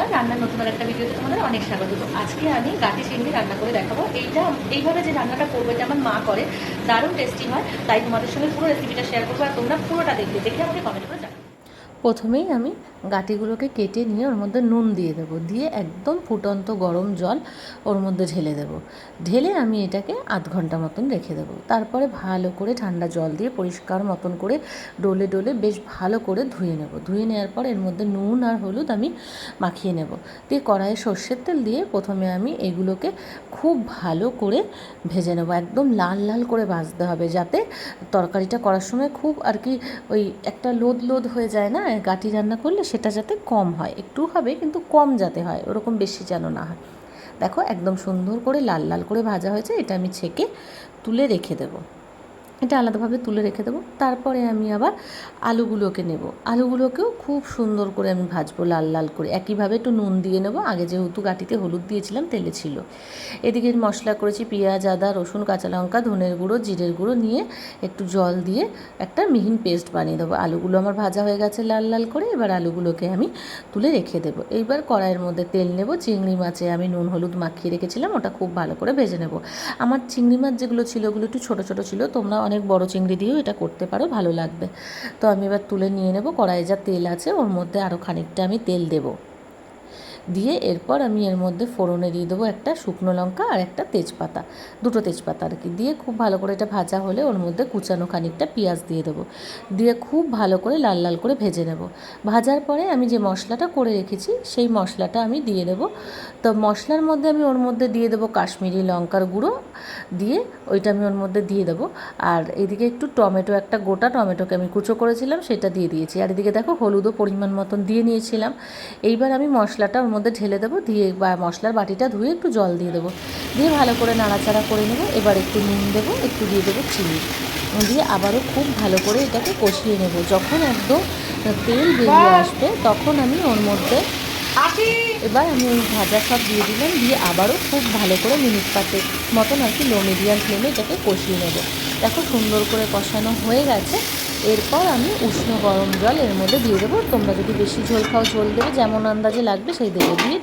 বন্ধুরা, রান্নার নতুন একটা ভিডিওতে তোমাদের অনেক স্বাগত। আজকে আমি গাঁটি চিংড়ি রান্না করে দেখাবো। এইটা এইভাবে যে রান্নাটা করব এটা আমার মা করে, দারুণ টেস্টি হয়। তাই তোমাদের সঙ্গে পুরো রেসিপিটা শেয়ার করব, আর তোমরা পুরোটা দেখবে। দেখে আমাকে কমেন্ট করে জানাও। প্রথমেই আমি গাটিগুলোকে কেটে নিয়ে ওর মধ্যে নুন দিয়ে দেবো। দিয়ে একদম ফুটন্ত গরম জল ওর মধ্যে ঢেলে দেবো। ঢেলে আমি এটাকে আধ ঘণ্টা মতন রেখে দেবো। তারপরে ভালো করে ঠান্ডা জল দিয়ে পরিষ্কার মতন করে ডলে ডলে বেশ ভালো করে ধুয়ে নেব। ধুয়ে নেওয়ার পর এর মধ্যে নুন আর হলুদ আমি মাখিয়ে নেব। দিয়ে কড়াইয়ে সর্ষের তেল দিয়ে প্রথমে আমি এগুলোকে খুব ভালো করে ভেজে নেব। একদম লাল লাল করে ভাজতে হবে যাতে তরকারিটা করার সময় খুব আর কি ওই একটা লোদ লোদ হয়ে যায় না? গাটি রান্না করলে সেটা যাতে কম হয়। একটু হবে, কিন্তু কম যাতে হয়। ওরকম বেশি যেন না হয়। দেখো, একদম সুন্দর করে লাল লাল করে ভাজা হয়েছে, এটা আমি ছেঁকে তুলে রেখে দেবো। এটা আলাদাভাবে তুলে রেখে দেবো। তারপরে আমি আবার আলুগুলোকে নেব। আলুগুলোকেও খুব সুন্দর করে আমি ভাজবো লাল লাল করে। একইভাবে একটু নুন দিয়ে নেব। আগে যেহেতু গাটিতে হলুদ দিয়েছিলাম, তেলে ছিল। এদিকে মশলা করেছি পেঁয়াজ, আদা, রসুন, কাঁচা লঙ্কা, ধনের গুঁড়ো, জিরের গুঁড়ো নিয়ে একটু জল দিয়ে একটা মিহিন পেস্ট বানিয়ে দেবো। আলুগুলো আমার ভাজা হয়ে গেছে লাল লাল করে। এবার আলুগুলোকে আমি তুলে রেখে দেবো। এইবার কড়াইয়ের মধ্যে তেল নেব। চিংড়ি মাছে আমি নুন হলুদ মাখিয়ে রেখেছিলাম। ওটা খুব ভালো করে ভেজে নেব। আমার চিংড়ি মাছ যেগুলো ছিল, ওগুলো একটু ছোটো ছোটো ছিল। তোমরা অনেক বড় চিংড়ি দিয়েও এটা করতে পারো, ভালো লাগবে। তো আমি এবার তুলে নিয়ে নেব, কড়াইয়ে যা তেল আছে ওর মধ্যে আরও খানিকটা আমি তেল দেবো। দিয়ে এরপর আমি এর মধ্যে ফোড়নে দিয়ে দেবো একটা শুকনো লঙ্কা আর একটা তেজপাতা। দুটো তেজপাতা আর কি। দিয়ে খুব ভালো করে এটা ভাজা হলে ওর মধ্যে কুচানো খানিকটা পেঁয়াজ দিয়ে দেবো। দিয়ে খুব ভালো করে লাল লাল করে ভেজে নেব। ভাজার পরে আমি যে মশলাটা করে রেখেছি, সেই মশলাটা আমি দিয়ে দেবো। তো মশলার মধ্যে আমি ওর মধ্যে দিয়ে দেবো কাশ্মীরি লঙ্কার গুঁড়ো। দিয়ে ওইটা আমি ওর মধ্যে দিয়ে দেবো। আর এদিকে একটু টমেটো, একটা গোটা টমেটোকে আমি কুচো করেছিলাম, সেটা দিয়ে দিয়েছি। আর এদিকে দেখো হলুদও পরিমাণ মতন দিয়ে নিয়েছিলাম। এইবার আমি মশলাটা ওর মধ্যে ঢেলে দেবো দিয়ে বা মশলার বাটিটা ধুয়ে একটু জল দিয়ে দেবো। দিয়ে ভালো করে নাড়াচাড়া করে নেব এবার একটু নুন দেবো একটু দিয়ে দেবো চিনি। দিয়ে আবারও খুব ভালো করে এটাকে কষিয়ে নেব। যখন একদম তেল বেরিয়ে আসবে তখন আমি ওর মধ্যে এবার আমি ওই ভাজা সব দিয়ে দিলাম দিয়ে আবারও খুব ভালো করে মিনিট পাতের মতন আর কি লো মিডিয়াম ফ্লেমে এটাকে কষিয়ে নেব। দেখো সুন্দর করে কষানো হয়ে গেছে। এরপর আমি উষ্ণ গরম জল এর মধ্যে দিয়ে দেবো। তোমরা যদি বেশি ঝোল খাও, ঝোল দেবে, যেমন আন্দাজে লাগবে সেই দেবে। দিয়ে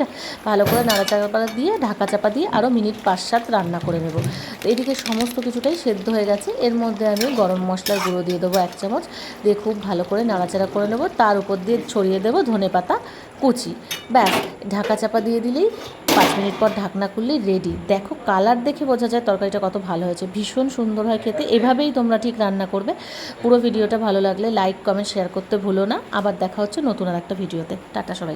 ভালো করে নাড়াচাড়া দিয়ে ঢাকা চাপা দিয়ে আরও মিনিট পাঁচ সাত রান্না করে নেব। এদিকে সমস্ত কিছুটাই সেদ্ধ হয়ে গেছে। এর মধ্যে আমি গরম মশলার গুঁড়ো দিয়ে দেবো এক চামচ। দিয়ে খুব ভালো করে নাড়াচাড়া করে নেব। তার উপর দিয়ে ছড়িয়ে দেবো ধনে পাতা কুচি। ব্যাস, ঢাকা চাপা দিয়ে দিলেই পাঁচ মিনিট পর ঢাকনা খুললে রেডি দেখো কালার দেখে বোঝা যায় তরকারিটা কত ভালো হয়েছে। ভীষণ সুন্দর হয় খেতে। এভাবেই তোমরা ঠিক রান্না করবে। পুরো ভিডিওটা ভালো লাগলে লাইক কমেন্ট শেয়ার করতে ভুলো না। আবার দেখা হচ্ছে নতুন আর একটা ভিডিওতে টাটা সবাই